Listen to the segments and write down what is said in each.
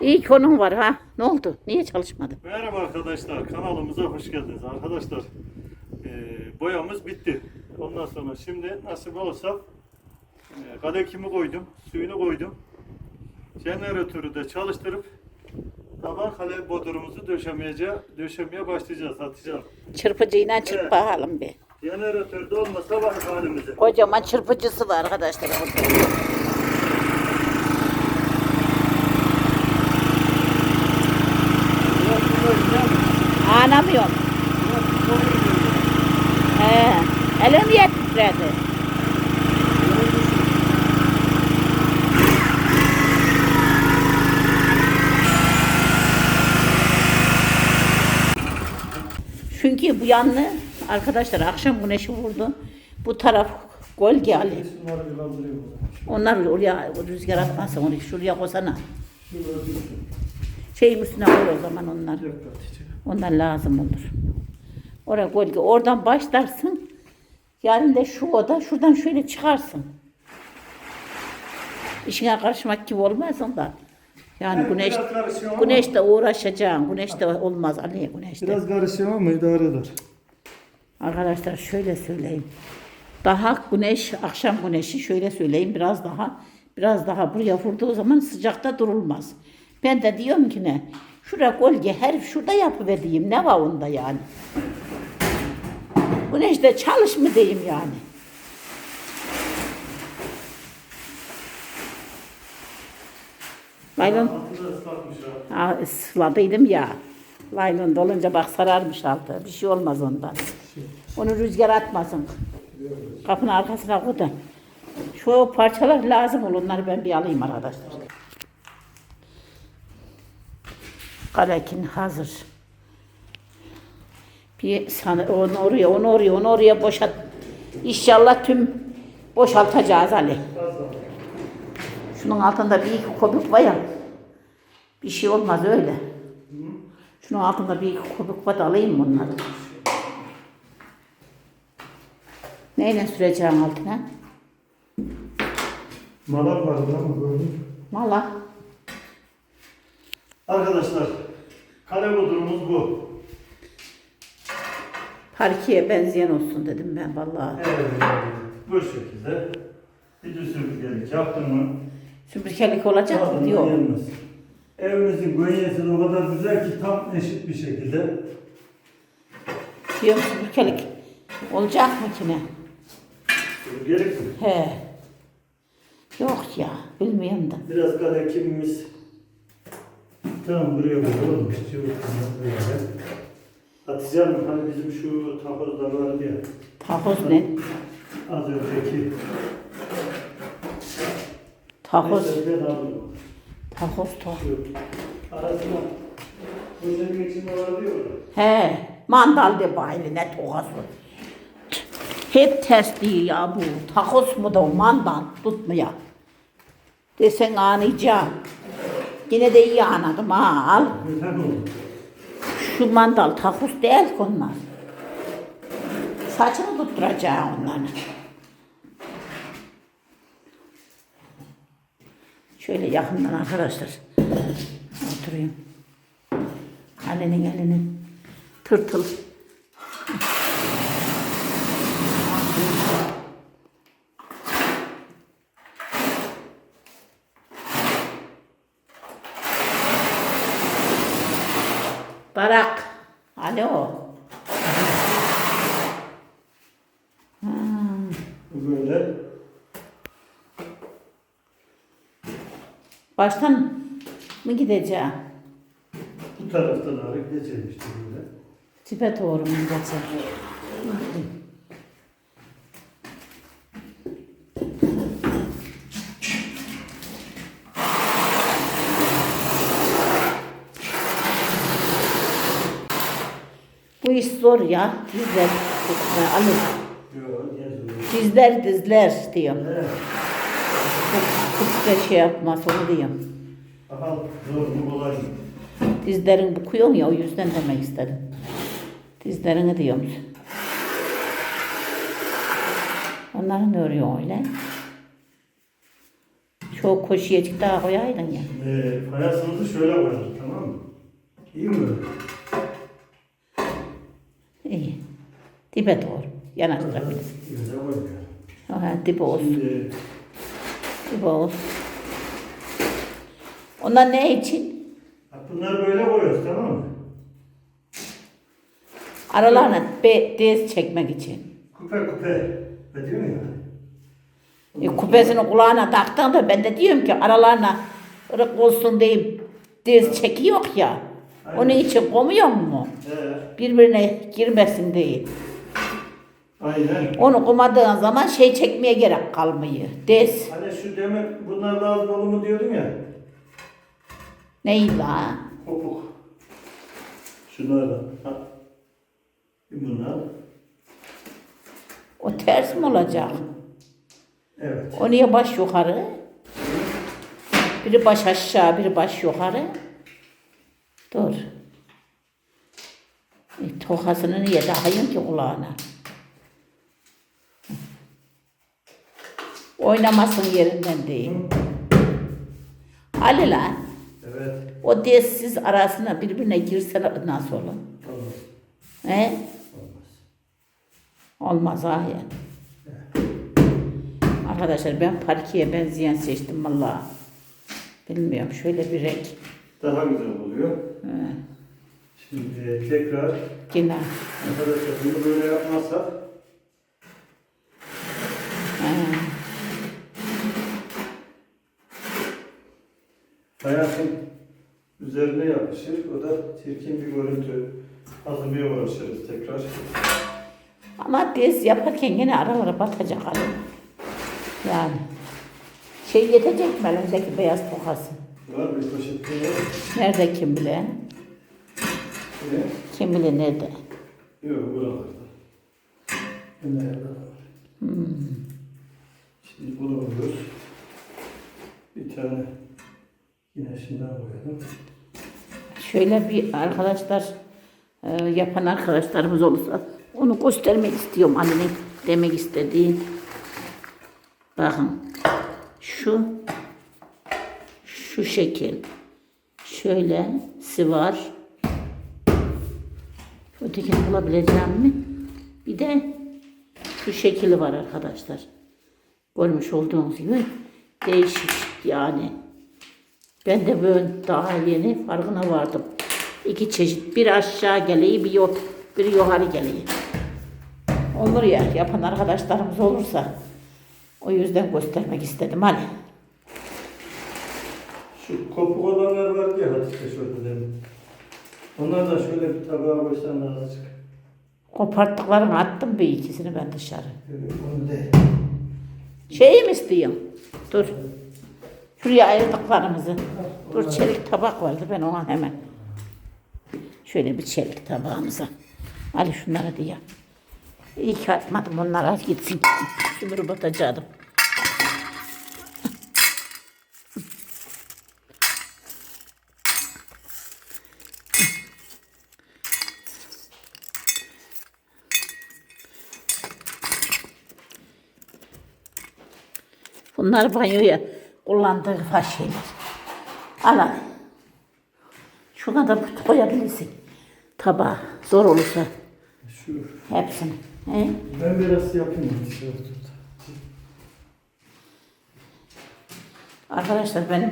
İyi konum var ha. Ne oldu? Niye çalışmadı? Merhaba arkadaşlar, kanalımıza hoş geldiniz. Arkadaşlar, e, boyamız bitti. Ondan sonra şimdi nasip olursa e, kadekimi koydum, suyunu koydum. Jeneratörü de çalıştırıp taban kale bodrumuzu döşemeye, döşemeye başlayacağız Hatice Hanım. Çırpıcıyla çırp Evet. bakalım bir. Jeneratör de olmasa bak halimize. Kocaman çırpıcısı var arkadaşlar burada. Anlamıyorum. He. Elim titredi? Çünkü bu yanlı arkadaşlar akşam güneşi vurdu. Bu taraf o zaman. Onlar oraya rüzgar atmazsa onu şuraya koysana. Şeyin üstüne koy o zaman onlar. Onlar lazım olur. Oraya gölge. Oradan başlarsın. Yarın da şu oda şuradan şöyle çıkarsın. İşine karışmak gibi olmaz onda. Yani Evet, güneş karışıyor ama- güneşte uğraşacaksın. Güneşte olmaz Ali güneşte. Biraz karışıyor ama idare eder. Arkadaşlar şöyle söyleyeyim. Daha güneş, akşam güneşi şöyle söyleyeyim biraz daha biraz daha buraya vurduğu zaman sıcakta durulmaz. Ben de diyorum ki ne? Şura gölge her şurada yapıver diyeyim. Ne var onda yani? Güneşte çalış mı diyeyim yani? Laylon, ha. ısladıydım ya. Laylon dolunca bak sararmış altı. Bir şey olmaz ondan. Onu rüzgar atmasın. Kapının arkasına koy da. Şu parçalar lazım olur. Onları ben bir alayım arkadaşlar. Kalekin hazır. Bir sana onu oraya, onu oraya, onu oraya boşalt. İnşallah tüm boşaltacağız Ali. Şunun altında bir iki köpük var ya. Bir şey olmaz öyle. Şunun altında bir iki köpük var da alayım mı onları? Neyle süreceğim altına? Malak vardı ama gördün. Mala. Arkadaşlar, kale bodrumumuz bu. Parkiye benzeyen olsun dedim ben vallahi. Evet, bu şekilde bir düzülgelik yaptın mı? Süpürgelik olacak mı diyor. yenmez. Evimizin gönyesi de o kadar güzel ki tam eşit bir şekilde. Diyorum süpürgelik olacak mı ki ne? Gerek mi? He. Yok ya bilmiyorum da. Biraz kadar kimimiz tam buraya koyalım. Şu böyle. Hatice Hanım hani bizim şu takozda vardı ya. Takoz ne? Az önceki. Takoz. Neyse, ben aldım. Takoz to. Şu Arasına. Bu senin içinde vardı ya orada. He. Mandal de baylı ne tokası. Hep ters değil ya bu. Takoz mu da o mandal tutmuyor. Desen anlayacağım. Yine de iyi anladım ha al. Şu mandal takus değil onlar. Saçını tutturacağım onların. Şöyle yakından arkadaşlar. Oturayım. Ali'nin elinin tırtıl. Barak. Alo. Bu böyle. Baştan mı gideceğim? Bu taraftan ağrı gideceğim işte böyle. Tipe doğru mu gideceğim? Bu iş zor ya. Dizler. Niye söylüyorsun? Dizler dizler diyorum. Çok da şey yapmaz onu diyorum. Bakalım zor mu kolay mı? Dizlerin bukuyor ya o yüzden demek istedim. Dizlerini diyorum. Onların ne örüyor öyle? Çok Çok koşuyacık daha koyaydın ya. Ee, fayasımızı şöyle koyalım tamam mı? İyi mi böyle? İyi. Dibe doğru. Yanaştırabiliriz. Ha, dibe olsun. Şimdi Dibe olsun. Onlar ne için? bunları böyle koyuyoruz tamam mı? Aralarına be, bez çekmek için. Kupe kupe. Ne diyor ya? E, kupesini kulağına taktın da ben de diyorum ki aralarına ırık olsun deyip dez çekiyor ya. Onun için komuyor mu? Ee, Birbirine girmesin diye. Aynen. Onu komadığın zaman şey çekmeye gerek kalmıyor. Dez. Hani şu demin bunlar lazım olur mu diyordun ya. Neyi la? Kopuk. Şunlardan. Ha. Bunlar. O ters mi olacak? Evet. O niye baş yukarı? Biri baş aşağı, biri baş yukarı. Dur. E, tokasını niye takayım ki kulağına? Oynamasın yerinden değil. Ali lan. Evet. O dessiz arasına birbirine girse nasıl olur? Olmaz. He? Olmaz. Olmaz ha ya. Arkadaşlar ben parkiye benzeyen seçtim valla. Bilmiyorum şöyle bir renk. Daha güzel oluyor. He. Şimdi tekrar Yine. arkadaşlar bunu böyle yapmazsak He. Hayatın üzerine yapışır. O da çirkin bir görüntü. Hazırlıyor uğraşırız tekrar. Ama bez yaparken yine aralara batacak Ali. Yani. Şey yetecek mi elindeki beyaz tokası? Var bir poşet var. Nerede kim bilen? Ne? Kim bilir nerede? Yok buralarda. Nerede var? Şimdi bunu alıyoruz. Bir tane yine şundan koyalım. Şöyle bir arkadaşlar e, yapan arkadaşlarımız olursa onu göstermek istiyorum annenin demek istediği. Bakın şu şu şekil şöyle sıvar ötekini bulabileceğim mi? Bir de şu şekli var arkadaşlar. Görmüş olduğunuz gibi değişik yani. Ben de böyle daha yeni farkına vardım. İki çeşit. Bir aşağı geleyi, bir yok, bir yukarı geleyi. Olur ya, yapan arkadaşlarımız olursa. O yüzden göstermek istedim. Hani Şu kopuk olanlar var ya Hatice şurada demin. Onlar da şöyle bir tabağa koysan azıcık. koparttıklarımı attım bir ikisini ben dışarı. Evet, Onu değil. Şey mi istiyorsun? Dur. Şuraya ayırdıklarımızı. Dur çelik tabak vardı ben ona hemen. Şöyle bir çelik tabağımıza. Ali şunları diye. İyi ki atmadım onlar az gitsin. Şunları batacaktım. Bunlar banyoya kullandığı faş şeyler. Al al. Şuna da koyabilirsin. Tabağa. Zor olursa Şu hepsini. He? ben biraz yapayım. Arkadaşlar benim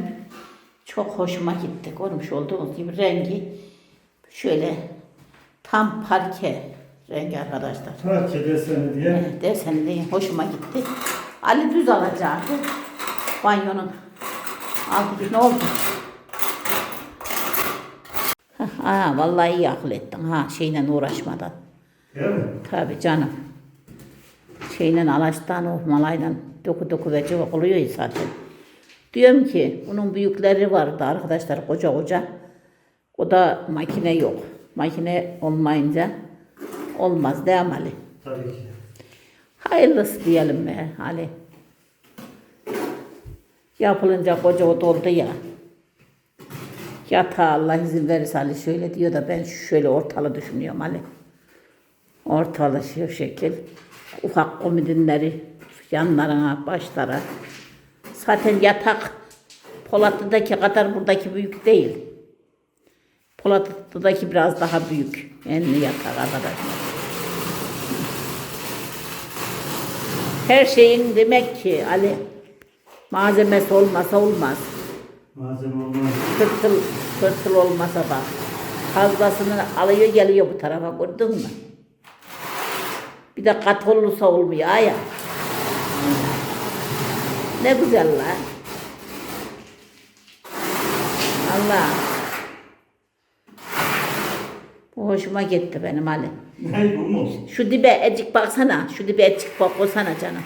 çok hoşuma gitti. Görmüş olduğunuz gibi rengi şöyle tam parke rengi arkadaşlar. Parke deseni diye. Evet, Deseni de hoşuma gitti. Ali düz alacaktı. Banyonun altı ne oldu? Ha, vallahi iyi akıl ettin ha şeyle uğraşmadan. Değil mi? Tabii canım. Şeyle alaştan o malayla doku doku ve cıvık oluyor zaten. Diyorum ki bunun büyükleri vardı arkadaşlar koca koca. O da makine yok. Makine olmayınca olmaz değil mi Ali? Tabii ki. Hayırlısı diyelim be Ali. Yapılınca koca o doldu ya. Yatağı Allah izin verirse Ali şöyle diyor da ben şöyle ortalı düşünüyorum Ali. Ortalı şu şekil. Ufak komodinleri yanlarına, başlara. Zaten yatak Polatlı'daki kadar buradaki büyük değil. Polatlı'daki biraz daha büyük. Enli yatak arkadaşlar. Her şeyin demek ki Ali malzemesi olmasa olmaz. Malzeme olmaz. Tırtıl, tırtıl olmasa bak. Fazlasını alıyor geliyor bu tarafa gördün mü? Bir de kat olursa olmuyor ya. Ne güzel lan. Allah. Bu hoşuma gitti benim Ali. Ne bu mu? Şu dibe ecik baksana. Şu dibe ecik bak koysana canım.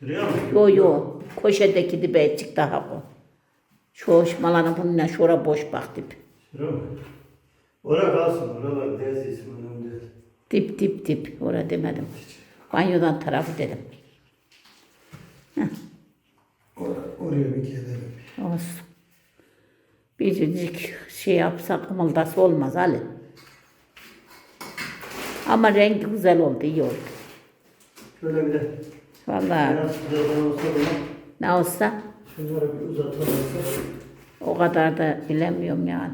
Şuraya mı? Yo yo. Koşedeki dibe ecik daha bu. Şu hoşmalarını bununla şura boş bak dip. Şuraya mı? Oraya kalsın. Oralar teyze ismi önemli değil. Dip dip dip. Orada demedim. Banyodan tarafı dedim. Oraya, oraya bir gelelim. Olsun. Biricik şey yapsak kımıldası olmaz Ali. Ama rengi güzel oldu, iyi oldu. Şöyle bir de Vallahi biraz sıcadan olsa da ne olsa şunları bir uzatalımsa o kadar da bilemiyorum yani.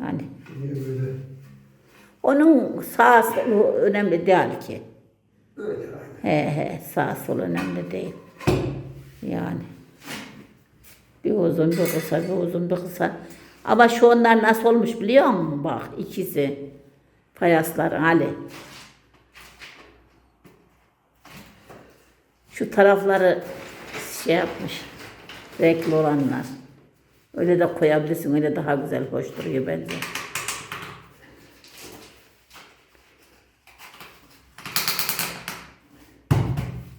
Hani niye böyle onun sağ solu önemli değil ki. öyle aynı. He he sağ sol önemli değil. Yani. Bir uzun bir kısa bir uzun bir kısa. Ama şu onlar nasıl olmuş biliyor musun bak ikisi. Fayaslar Ali. Şu tarafları şey yapmış. Renkli olanlar. Öyle de koyabilirsin. Öyle daha güzel hoş duruyor bence.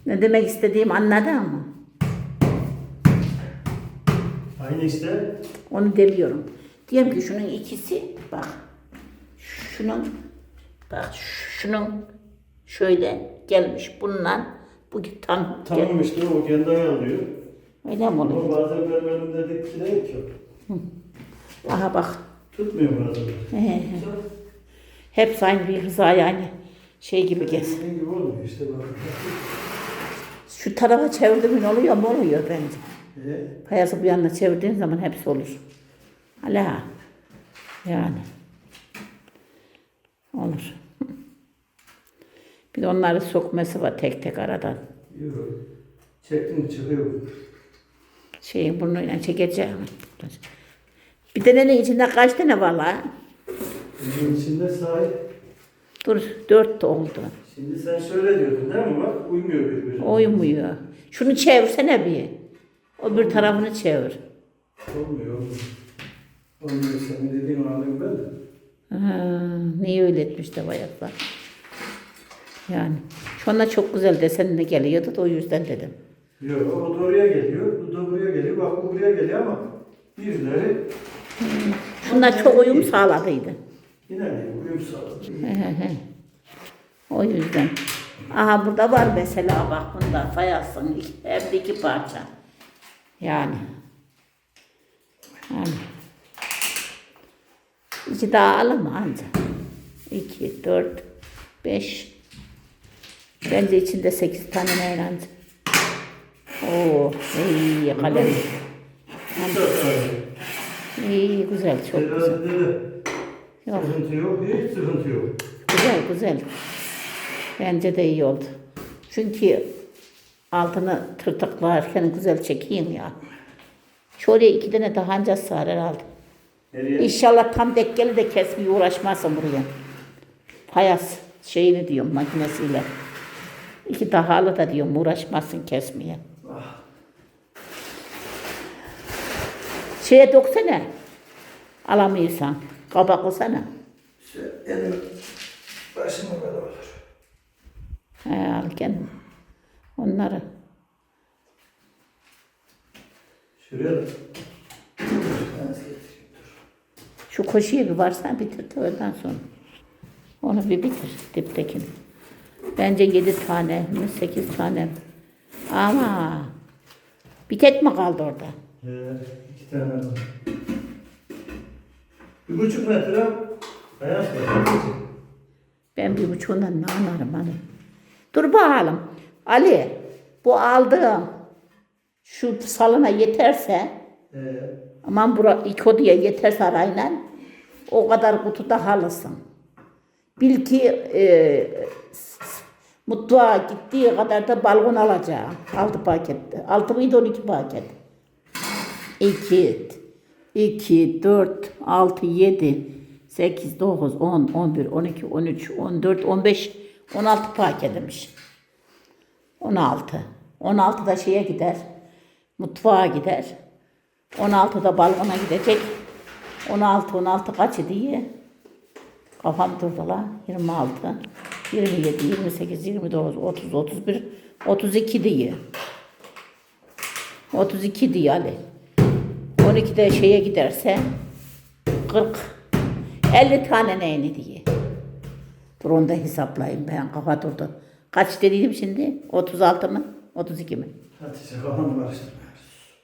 Ne demek istediğim anladın mı? Aynı işte. Onu demiyorum. Diyelim ki şunun ikisi bak. Şunun bak şunun şöyle gelmiş bundan bu tam Tamam işte o kendi ayarlıyor. öyle mi oluyor? Ama bazen benim dik değil ki. Aha bak. Tutmuyor bazen. He, he. Hepsi aynı bir hıza yani şey gibi gez. Dediğin gibi olmuyor işte bak. Şu tarafa çevirdim ne oluyor mu oluyor bence. E, Payası bu yanına çevirdiğin zaman hepsi olur. Hala. Yani. Olur. Bir de onları sokması var tek tek aradan. yok. Çektim çıkıyor. Şeyin burnuyla çekeceğim. Bir tanenin içinde kaç tane var lan? Bunun içinde sahip. Dur dört oldu. Şimdi sen şöyle diyordun değil mi? Bak uymuyor birbirine. Uyumuyor. Şunu çevirsene bir. O bir tarafını çevir. Olmuyor olmuyor. Senin dediğin anlayayım ben de. Ha, niye öyle etmiş de bayaklar. Yani. Şu anda çok güzel desenine geliyordu da o yüzden dedim. Yok o da oraya geliyor. Bu da buraya geliyor. Bak bu buraya geliyor ama birileri Şunlar çok uyum sağladıydı. yine de uyum sağladı. He he he. O yüzden. Aha burada var mesela bak bunda fayansın hem de iki parça. Yani. Yani. İki daha alın mı anca? İki, dört, beş. Bence içinde sekiz tane ne anca. Oo, iyi kalem. İyi güzel, çok güzel. Yok. sıkıntı yok. Hiç sıkıntı yok. Güzel güzel. Bence de iyi oldu. Çünkü altını tırtıklarken güzel çekeyim ya. Şöyle iki tane daha anca sığar herhalde. Nereye? İnşallah tam denk gelir de kesmeye uğraşmazsın buraya. Fayas şeyini diyorum makinesiyle. İki daha al da diyorum uğraşmazsın kesmeye. Şeye doksana. Alamıyorsan. Kabak olsana. İşte elim başıma kadar olur. He, al kendin. Onları. Şuraya da. Şu koşuyu bir varsan bitir de ondan sonra. Onu bir bitir diptekini. Bence yedi tane mi sekiz tane mi? Ama bir tek mi kaldı orada? Ee, iki tane var. Bir buçuk metre beyaz var. Ben bir buçuğundan ne anlarım hani. Dur bakalım. Ali bu aldığım şu salına yeterse Ee, Aman bura iki odaya yeter sarayla. O kadar kutu da halısın. Bil ki e, mutfağa gittiği kadar da balkon alacağım. Altı pakette. Altı mıydı on iki paket? İki, iki, dört, altı, yedi, sekiz, dokuz, on, on bir, on iki, on üç, on dört, on beş, on altı paketmiş. On altı. On altı da şeye gider. Mutfağa gider. 16'da balkona gidecek. 16, 16 kaç diye. Kafam durdu la. 26, 27, 28, 29, 30, 31, 32 diye. 32 diye Ali. 12'de şeye giderse 40, 50 tane neyini diye. Dur onu da hesaplayayım ben kafa durdu. Kaç dediydim şimdi? 36 mı? 32 mi? Hatice kafamı karıştırma.